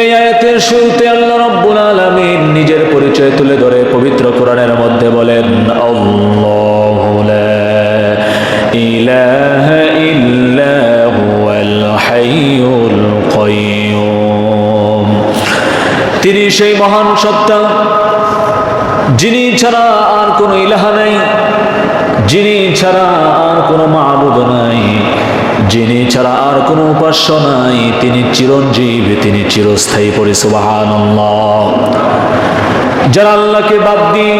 এই আয়াতের শুরুতে আল্লাহ রব্বুল আলামিন নিজের পরিচয় তুলে ধরে পবিত্র কোরআনের মধ্যে বলেন, আল্লাহু লা ইলাহা ইল্লা হুয়াল হাইয়ুল কাইয়্যুম তিনি সেই মহান সত্তা, যিনি ছাড়া আর কোনো ইলাহা নাই, যিনি ছাড়া আর কোনো মাহবুদ নাই। যিনি ছাড়া আর কোনো উপাস্য নাই, তিনি চিরঞ্জীব, তিনি চিরস্থায়ী পরিসুবাহান যারা আল্লাহকে বাদ দিয়ে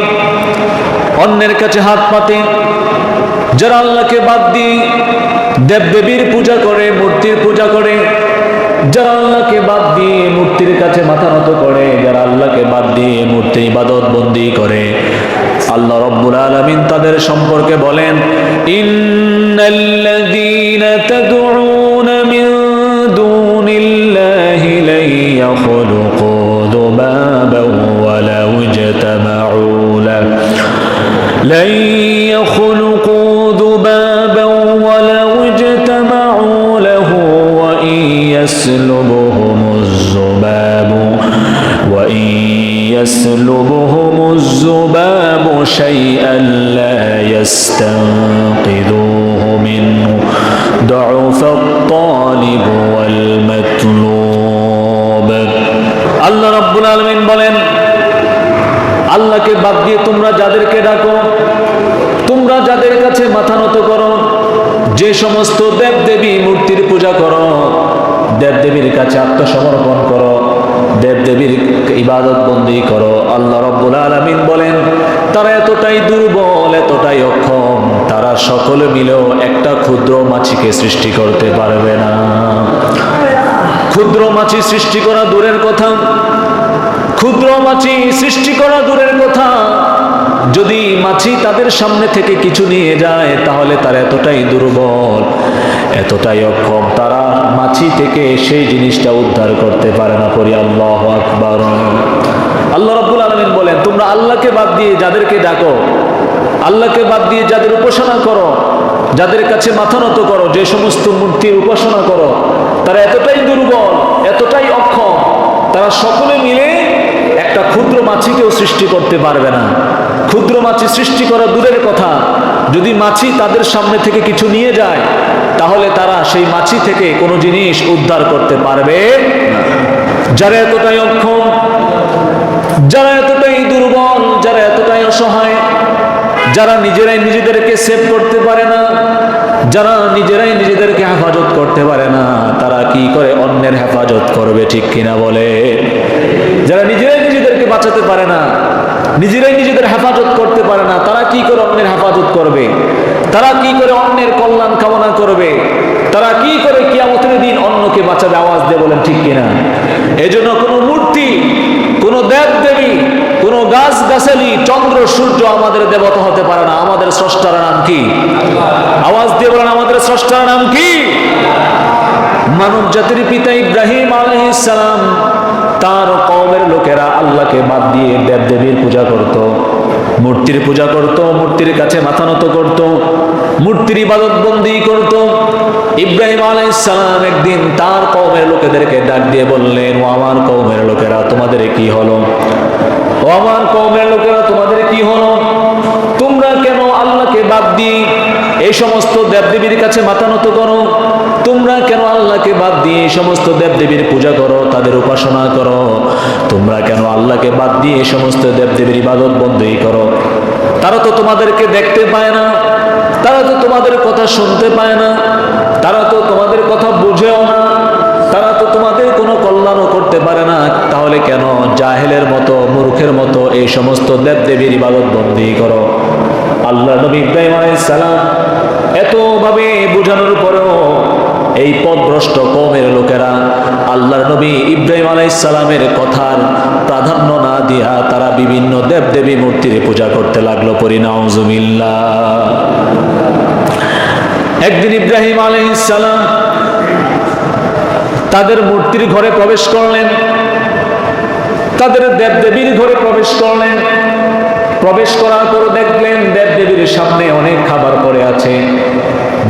অন্যের কাছে হাত পাতে, যারা আল্লাহকে বাদ দিয়ে দেবদেবীর পূজা করে, মূর্তির পূজা করে, যারা আল্লাহকে বাদ দিয়ে মূর্তির কাছে মাথা নত করে, যারা আল্লাহকে বাদ দিয়ে মূর্তি ইবাদত বন্দি করে, আল্লাহ রব্বুল আলামিন তাদের সম্পর্কে বলেন, ইন্নাল্লাযীনা لن يخلقوا ذبابا ولو اجتمعوا له وإن يسلبهم الذباب وإن يسلبهم الذباب شيئا لا يستنقذوه منه ضعف الطالب والمطلوب الله رب العالمين বলেন আল্লাহকে বাদ দিয়ে তোমরা যাদেরকে ডাকো, তোমরা যাদের কাছে মাথা নত করো, যে সমস্ত দেব দেবী মূর্তির পূজা করো দেব দেবীর কাছে আত্মসমর্পণ করো দেব দেবীর ইবাদত বন্দি করো। আল্লাহ রব্বুল আলমিন বলেন, তারা এতটাই দুর্বল, এতটাই অক্ষম, তারা সকলে মিলেও একটা ক্ষুদ্র মাছিকে সৃষ্টি করতে পারবে না। ক্ষুদ্র মাছি সৃষ্টি করা দূরের কথা ক্ষুদ্র মাছি সৃষ্টি করা দূরের কথা। যদি মাছি তাদের সামনে থেকে কিছু নিয়ে যায়, তাহলে তারা এতটাই দুর্বল, এতটাই অক্ষম। তারা মাছি থেকে সেই জিনিসটা উদ্ধার করতে পারে না করি। আল্লাহ আকবর। আল্লাহ রব্বুল আলমিন বলেন, তোমরা আল্লাহকে বাদ দিয়ে যাদেরকে ডাকো, আল্লাহকে বাদ দিয়ে যাদের উপাসনা করো, যাদের কাছে মাথা নত করো, যে সমস্ত মূর্তির উপাসনা করো, তারা এতটাই দুর্বল, এতটাই অক্ষম, তারা সকলে মিলে ক্ষুদ্র মাছিকেও সৃষ্টি করতে পারবে না। ক্ষুদ্র মাছি সৃষ্টি করা দূরের কথা। যদি মাছি তাদের সামনে থেকে কিছু নিয়ে যায়, তাহলে তারা সেই মাছি থেকে কোনো জিনিস উদ্ধার করতে পারবে যারা এতটাই অক্ষম, যারা এতটাই দুর্বল, যারা এতটাই অসহায়, যারা নিজেরাই নিজেদেরকে সেভ করতে পারে না, যারা নিজেরাই নিজেদেরকে হেফাজত করতে পারে না, তারা কি করে অন্যের হেফাজত করবে ঠিক কিনা বলে? যারা নিজেরাই বাঁচাতে পারে না, নিজেরাই নিজেদের হেফাজত করতে পারে না, তারা কি করে অন্যের হেফাজত করবে? তারা কি করে অন্যের কল্যাণ কামনা করবে? তারা কি করে কিয়ামতের দিন অন্যকে বাঁচাবে? আওয়াজ দিয়ে বলেন, ঠিক কিনা? এজন্য কোনো মূর্তি, কোনো দেব দেবী কোনো গাছ গাছালি, চন্দ্র, সূর্য আমাদের দেবতা হতে পারে না। আমাদের স্রষ্টার নাম কি? আওয়াজ দিয়ে বলেন, আমাদের স্রষ্টার নাম কি? মানব জাতির পিতা ইব্রাহিম আলহিসাম তার কমের লোকেরা আল্লাহকে বাদ দিয়ে দেব দেবীর পূজা করত, মূর্তির পূজা করত, মূর্তির কাছে মাথা নত করত, মূর্তির ইবাদত বন্দি করত। ইব্রাহিম আলাইসালাম একদিন তার কওমের লোকেদেরকে ডাক দিয়ে বললেন, ও আমার কওমের লোকেরা, তোমাদের কি হলো? ও আমার কওমের লোকেরা, তোমাদের কি হলো? তোমরা কেন আল্লাহকে বাদ দিয়ে এই সমস্ত দেবদেবীর কাছে মাথা নত করো। তোমরা কেন আল্লাহকে বাদ দিয়ে এই সমস্ত দেবদেবীর পূজা করো, তাদের উপাসনা করো? তোমরা কেন আল্লাহকে বাদ দিয়ে এই সমস্ত দেবদেবীর ইবাদত বন্ধই করো? তারা তো তোমাদেরকে দেখতে পায় না, তারা তো তোমাদের কথা শুনতে পায় না, তারা তো তোমাদের কথা বুঝেও না, তারা তো তোমাদের কোনো কল্যাণও করতে পারে না। তাহলে কেন জাহেলের মতো, মূর্খের মতো এই সমস্ত দেবদেবীর ইবাদত বন্দি করো? আল্লাহ নবী ইব্রাহিম আলাইসালাম এতভাবে বোঝানোর পরেও এই পদভ্রষ্ট কমের লোকেরা আল্লাহর নবী ইব্রাহিম আলাইসালামের কথার প্রাধান্য না দিয়া তারা বিভিন্ন দেবদেবী মূর্তির পূজা করতে লাগল পরিণাউজুমিল্লা একদিন ইব্রাহিম আলাইসালাম তাদের মূর্তির ঘরে প্রবেশ করলেন, তাদের দেবদেবীর ঘরে প্রবেশ করলেন। প্রবেশ করার পর দেখলেন দেবদেবীর সামনে অনেক খাবার পরে আছে।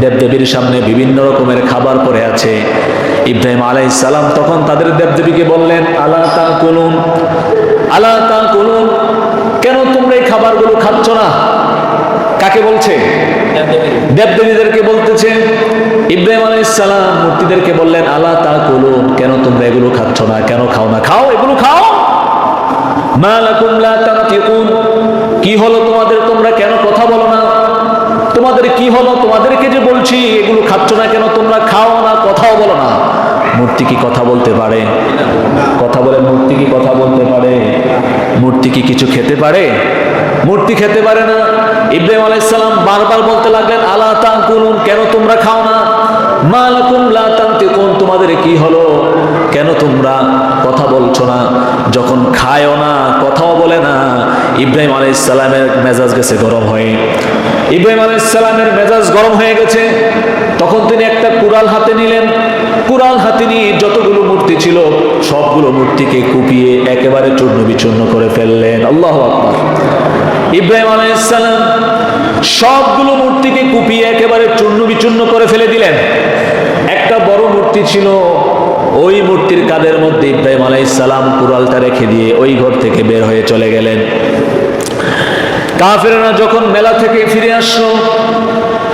দেবদেবীর সামনে বিভিন্ন রকমের খাবার পরে আছে। ইব্রাহিম আলাই সালাম তখন তাদের দেবদেবীকে বললেন আলা তা কুলুন আলা তা কুলুন কেন তোমরা এই খাবারগুলো খাচ্ছ না? কাকে বলছে? দেবদেবীদেরকে বলতেছে ইব্রাহিম আলাইসালাম মূর্তিদেরকে বললেন আলা তা কুলুন কেন তোমরা এগুলো খাচ্ছ না? কেন খাও না? খাও এগুলো খাও! কি হলো তোমাদের? তোমরা কেন কথা বলো না? তোমাদের কি হলো? তোমাদেরকে যে বলছি, এগুলো খাচ্ছ না কেন? তোমরা খাও না, কথাও বলো না। মূর্তি কি কথা বলতে পারে? কথা বলে মূর্তি কি কথা বলতে পারে? মূর্তি কি কিছু খেতে পারে? মূর্তি খেতে পারে না। ইব্রাহিম আলাইসালাম বারবার বলতে লাগলেন, আলা তাকুলুন, কেন তোমরা খাও না? মা লাকুম লা তানতিকুন, তোমাদের কি হলো? কেন তোমরা কথা বলছো না, যখন খায়ও না, কথাও বলে না, ইব্রাহিম আলাইসালামের মেজাজ গেছে গরম হয়ে। ইব্রাহিম আলাইসালামের মেজাজ গরম হয়ে গেছে, তখন তিনি একটা কুড়াল হাতে নিলেন। কুড়াল হাতে নিয়ে যতগুলো মূর্তি ছিল, সবগুলো মূর্তিকে কুপিয়ে একেবারে চূর্ণ বিচূর্ণ করে ফেললেন। আল্লাহ আকবার। ইব্রাহিম আলাইসালাম সবগুলো মূর্তিকে কুপিয়ে একেবারে চূর্ণ বিচূর্ণ করে ফেলে দিলেন। একটা বড় মূর্তি ছিল ওই মূর্তির কাদের মধ্যে ইব্রাহিম আলাইসালাম কুড়ালটা রেখে দিয়ে ওই ঘর থেকে বের হয়ে চলে গেলেন। কাফেররা যখন মেলা থেকে ফিরে আসলো,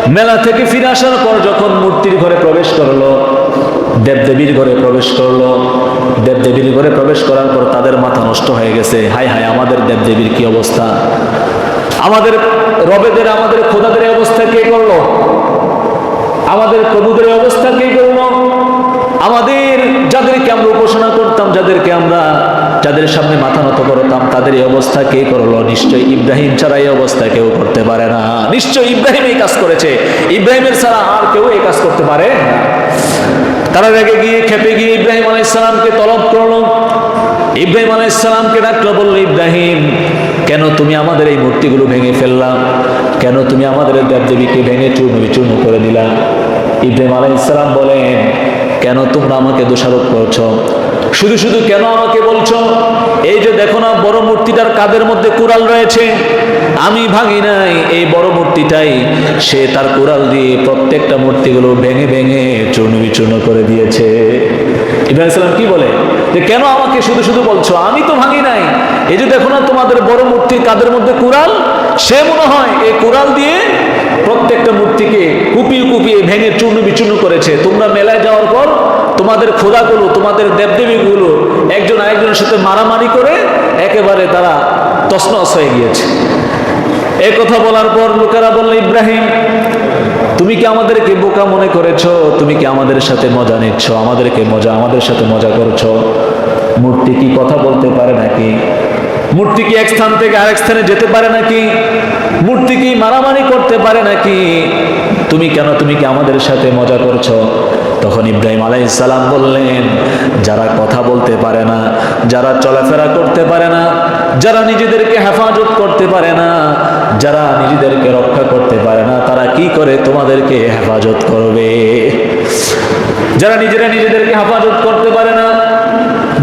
মেলা থেকে ফিরে আসার পর যখন মূর্তির ঘরে প্রবেশ করল, দেবদেবীর ঘরে প্রবেশ করল, দেবদেবীর ঘরে প্রবেশ করার পর তাদের মাথা নষ্ট হয়ে গেছে। হাই হাই আমাদের দেবদেবীর কি অবস্থা? আমাদের রবেদের, আমাদের খোদাদের অবস্থা কে করল? আমাদের প্রভুদের অবস্থা কে করল? আমাদের যাদেরকে আমরা উপাসনা করতাম, যাদেরকে আমরা যাদের সামনে মাথা নত করতাম, তাদের এই অবস্থা কে করল? নিশ্চয় ইব্রাহিম ছাড়া এই অবস্থা কেউ করতে পারে না। নিশ্চয় ইব্রাহিম এই কাজ করেছে। ইব্রাহিমের ছাড়া আর কেউ এই কাজ করতে পারে তারা রেগে গিয়ে, খেপে গিয়ে ইব্রাহিম আলাইসালামকে তলব করল। ইব্রাহিম আলাইসালামকে ডাকলো, বলল, ইব্রাহিম, কেন তুমি আমাদের এই মূর্তিগুলো ভেঙে ফেললাম কেন তুমি আমাদের দেবদেবীকে ভেঙে চূর্ণ বিচূর্ণ করে দিলা? ইব্রাহিম আলাইসালাম বলেন কেন তোমরা আমাকে দোষারোপ করছ? শুধু শুধু কেন আমাকে বলছো? এই যে দেখো না, বড় মূর্তিটার কাদের মধ্যে কুড়াল রয়েছে। আমি ভাঙি নাই এই বড় মূর্তিটাই। সে তার কুড়াল দিয়ে প্রত্যেকটা মূর্তিগুলো ভেঙে ভেঙে চূর্ণ বিচূর্ণ করে দিয়েছে। ইব্রাহিম কি বলে? যে কেন আমাকে শুধু শুধু বলছো? আমি তো ভাঙি নাই। এই যে দেখো না, তোমাদের বড় মূর্তি কাদের মধ্যে কুড়াল, সে মনে হয় এই কুড়াল দিয়ে প্রত্যেকটা মূর্তিকে কুপিয়ে ভেঙে চূর্ণ বিচূর্ণ করেছে। তোমরা মেলায় যাওয়ার পর তোমাদের খোদাগুলো, তোমাদের দেবদেবীগুলো একজন আরেকজনের সাথে মারামারি করে একেবারে তারা তসনস হয়ে গিয়েছে। এ কথা বলার পর লোকেরা বলল, ইব্রাহিম, তুমি কি আমাদেরকে বোকা মনে করেছ? তুমি কি আমাদের সাথে মজা নিচ্ছ? আমাদেরকে মজা, আমাদের সাথে মজা করছ? মূর্তি কি কথা বলতে পারে নাকি? মূর্তি কি এক স্থান থেকে আরেক স্থানে যেতে পারে নাকি? মূর্তি কি মারামারি করতে পারে নাকি? তুমি কেন, তুমি কি আমাদের সাথে মজা করছ? তখন ইব্রাহিম আলাইসালাম বললেন, যারা কথা বলতে পারে না, যারা চলাফেরা করতে পারে না, যারা নিজেদেরকে হেফাজত করতে পারে না, যারা নিজেদেরকে রক্ষা করতে পারে না, তারা কি করে তোমাদেরকে হেফাজত করবে? যারা নিজেরা নিজেদেরকে হেফাজত করতে পারে না,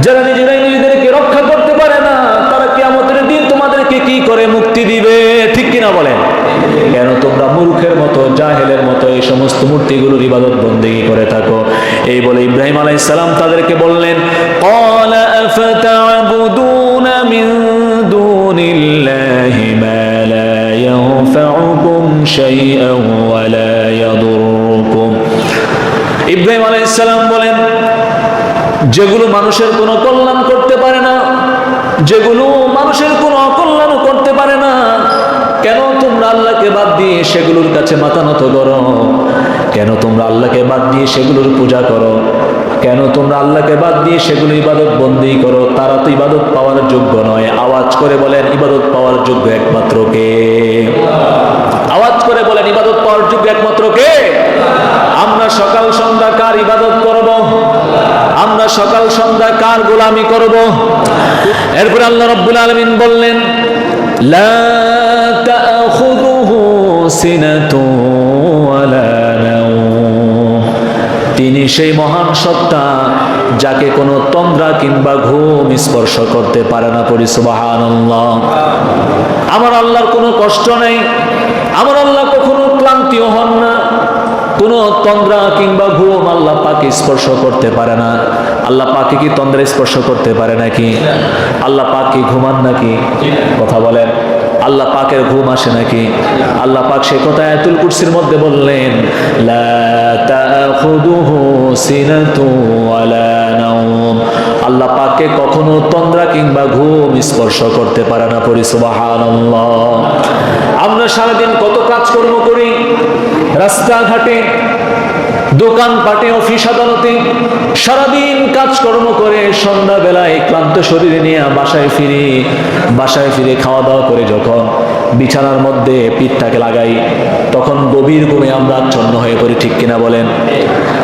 যারা নিজেরাই না বলেন? কেন তোমরা মূর্খের মতো, জাহেলের মতো এই সমস্ত মূর্তিগুলোর ইবাদত বন্দী করে থাকো? এই বলে ইব্রাহিম আলাই সালাম তাদেরকে বললেন ইব্রাহিম আলাইহিসসালাম বলেন, যেগুলো মানুষের কোনো কল্যাণ করতে পারে না, যেগুলো মানুষের কোনো অকল্যাণ করতে পারে না কেন তোমরা আল্লাহকে বাদ দিয়ে সেগুলোর কাছে মাথা নত করো? কেন তোমরা আল্লাহকে বাদ দিয়ে সেগুলোর পূজা করো? কেন তোমরা আল্লাহকে বাদ দিয়ে সেগুলো ইবাদত বন্দি করো? তারা তো ইবাদত পাওয়ার যোগ্য নয়। আওয়াজ করে বলেন, ইবাদত পাওয়ার যোগ্য একমাত্র কে? আওয়াজ করে বলেন, ইবাদত পাওয়ার যোগ্য একমাত্র কে? আমরা সকাল সন্ধ্যা কার ইবাদত করব? আমরা সকাল সন্ধ্যা কার গোলামি করব? এরপর আল্লাহ রাব্বুল আলামিন বললেন, লা সিনাতুন ওয়ালা নাওম। তিনি সেই মহান সত্তা যাকে কোনো তন্দ্রা কিংবা ঘুম স্পর্শ করতে পারে না পড়ি, সুবহানাল্লাহ। আমার আল্লাহর কোনো কষ্ট নেই। আমার আল্লাহ কখনো ক্লান্তিও হন না। কোনো তন্দ্রা কিংবা ঘুম আল্লাহ পাকে স্পর্শ করতে পারে না। আল্লাহ পাকে কি তন্দ্রা স্পর্শ করতে পারে নাকি? আল্লাহ পাক ঘুমান নাকি? কথা বলেন। আল্লাহ পাকের ঘুম আসে নাকি? আল্লাহ পাক সে কথা এতুল কুরসির মধ্যে বললেন আল্লাহ পাককে কখনো তন্দ্রা কিংবা ঘুম স্পর্শ করতে পারে না পরি সুবহানাল্লাহ। আমরা সারাদিন কত কাজকর্ম করি? রাস্তাঘাটে দোকান পাটে অফিস আদালতে, সারাদিন কাজকর্ম করে সন্ধ্যাবেলায় ক্লান্ত শরীরে নিয়ে বাসায় ফিরি, বাসায় ফিরে খাওয়া দাওয়া করে যখন বিছানার মধ্যে পিঠটাকে লাগাই, তখন গভীর ঘুমে আমরা আচ্ছন্ন হয়ে পড়ি, ঠিক কিনা বলেন?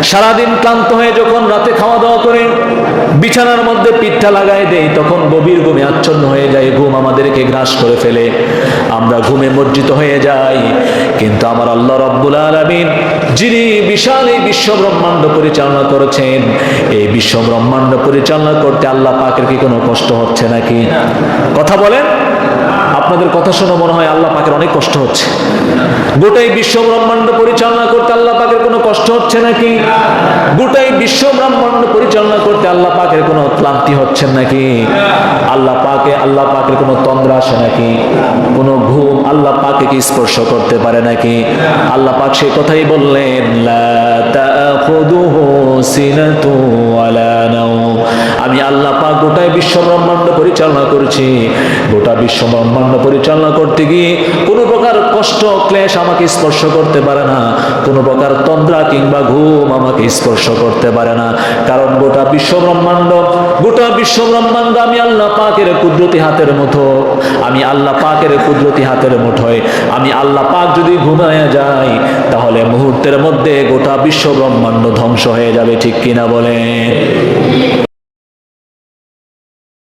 সারাদিন ক্লান্ত হয়ে যখন রাতে খাওয়া দাওয়া করে বিছানার মধ্যে পিঠটা লাগাই দেই, তখন গভীর ঘুমে আচ্ছন্ন হয়ে যায়, ঘুম আমাদেরকে গ্রাস করে ফেলে। আমরা ঘুমে মজ্জিত হয়ে যাই, কিন্তু আমার আল্লাহ রব্বুল আলমিন, যিনি বিশাল এই বিশ্ব ব্রহ্মাণ্ড পরিচালনা করেছেন। এই বিশ্ব ব্রহ্মাণ্ড পরিচালনা করতে আল্লাহ পাকের কি কোনো কষ্ট হচ্ছে নাকি? কথা বলেন। আপনাদের কথা শুনে মনে হয় আল্লাহ পাকের অনেক কষ্ট হচ্ছে। গোটাই বিশ্ব ব্রহ্মাণ্ড পরিচালনা করতে আল্লাহ পাকের কোনো কষ্ট হচ্ছে নাকি? গোটাই বিশ্ব ব্রহ্মাণ্ড পরিচালনা করতে আল্লাহ পাকের কোনো ক্লান্তি হচ্ছে নাকি? আল্লাহ পাকে, আল্লাহ পাকের কোনো তন্দ্রা আসে নাকি? কোনো ঘুম আল্লাহ পাকে কি স্পর্শ করতে পারে নাকি? আল্লাহ পাক সেই কথাই বললেন, লা তাখুদুহু সিনাতু ওয়ালা নাওম। আমি আল্লাহ পাক গোটাই বিশ্ব ব্রহ্মাণ্ড পরিচালনা করেছি। গোটা বিশ্ব ব্রহ্মাণ্ড পরিচালনা করতে গিয়ে কোনো প্রকার কষ্ট, ক্লেশ আমাকে স্পর্শ করতে পারে না। কোনো প্রকার তন্দ্রা কিংবা ঘুম আমাকে স্পর্শ করতে পারে না। কারণ গোটা বিশ্ব ব্রহ্মাণ্ড, গোটা বিশ্ব ব্রহ্মাণ্ড আমি আল্লাহ পাকের কুদরতি হাতের মতো আমি আল্লাহ পাকের কুদরতি হাতের মুঠোয়। আমি আল্লাহ পাক যদি ঘুমায় যাই তাহলে মুহূর্তের মধ্যে গোটা বিশ্ব ব্রহ্মাণ্ড ধ্বংস হয়ে যাবে, ঠিক কিনা বলেন?